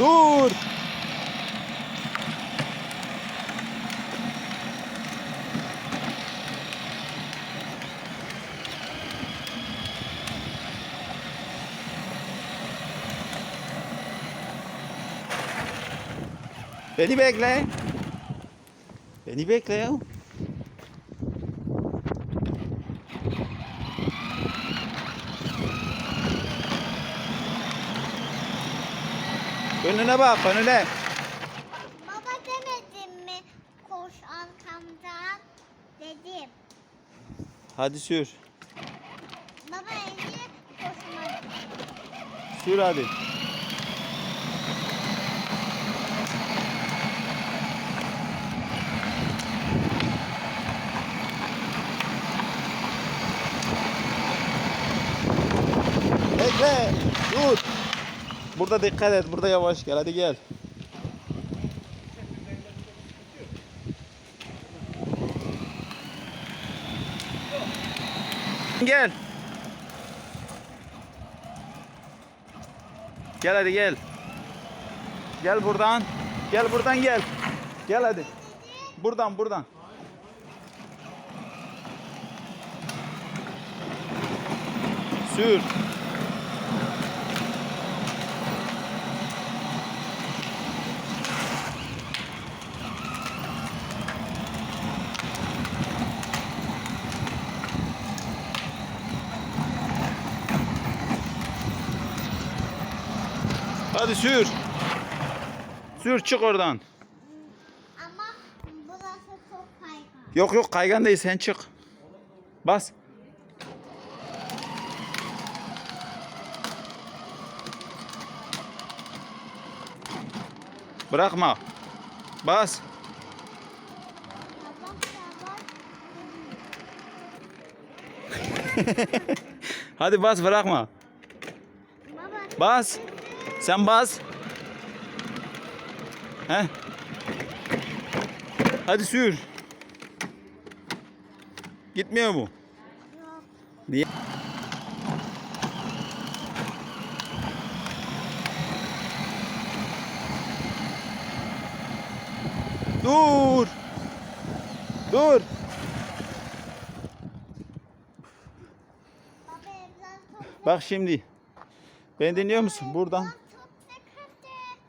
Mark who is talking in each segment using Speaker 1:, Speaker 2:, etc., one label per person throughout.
Speaker 1: Dur. Beni bekle. Beni bekle ya. Önüne bak önüne.
Speaker 2: Baba demedim mi? Koş arkamdan. Dedim.
Speaker 1: Hadi sür.
Speaker 2: Baba önce koşmadı.
Speaker 1: Sür hadi. Bekle. Dur. Burada dikkat et. Burada yavaş gel. Hadi gel. Gel. Gel hadi gel. Gel buradan. Gel buradan gel. Gel hadi. Buradan buradan. Sür. Hadi sür. Sür çık oradan.
Speaker 2: Ama burası çok kaygan.
Speaker 1: Yok yok kaygan değil sen çık. Bas. Bırakma. Bas. Hadi bas bırakma. Bas. Sen bas. He? Hadi sür. Gitmiyor mu?
Speaker 2: yok.
Speaker 1: Niye? Dur. Dur. Bak şimdi. Beni dinliyor musun? Buradan.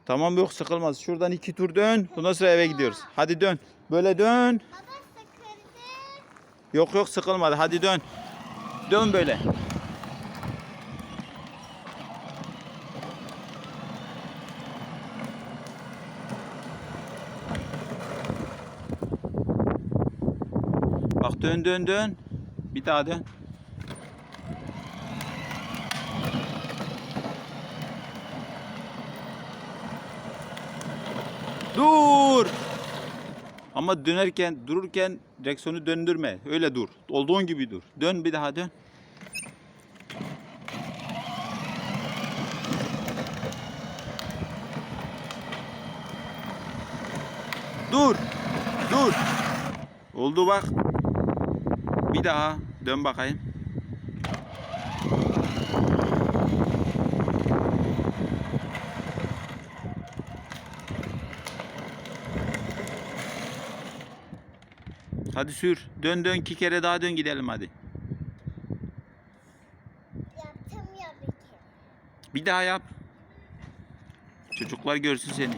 Speaker 1: Tamam yok sıkılmaz. Şuradan iki tur dön. Ondan sonra eve gidiyoruz. Hadi dön. Böyle dön. Yok yok sıkılmadı. Hadi dön. Dön böyle. Bak dön dön dön. Bir daha dön. Dur. Ama dönerken, dururken direksiyonu döndürme. Öyle dur. Olduğun gibi dur. Dön bir daha dön. Dur. Dur. Oldu bak. Bir daha dön bakayım. Hadi sür. Dön dön iki kere daha dön gidelim hadi.
Speaker 2: Yaptım ya bir kere.
Speaker 1: Bir daha yap. Çocuklar görsün seni.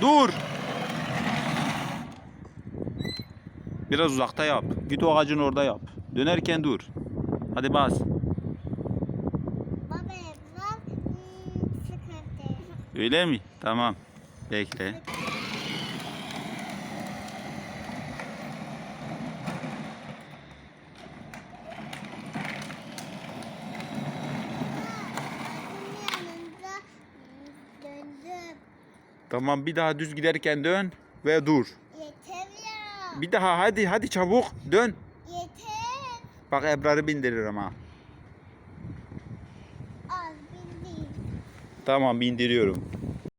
Speaker 1: Dur. Biraz uzakta yap. Git o ağacın orada yap. Dönerken dur. Hadi bas. Öyle mi? Tamam. Bekle. Tamam bir daha düz giderken dön ve dur.
Speaker 2: Yeter ya.
Speaker 1: Bir daha hadi hadi çabuk dön.
Speaker 2: Yeter.
Speaker 1: Bak Ebrar'ı bindiririm ha. Tamam bindiriyorum.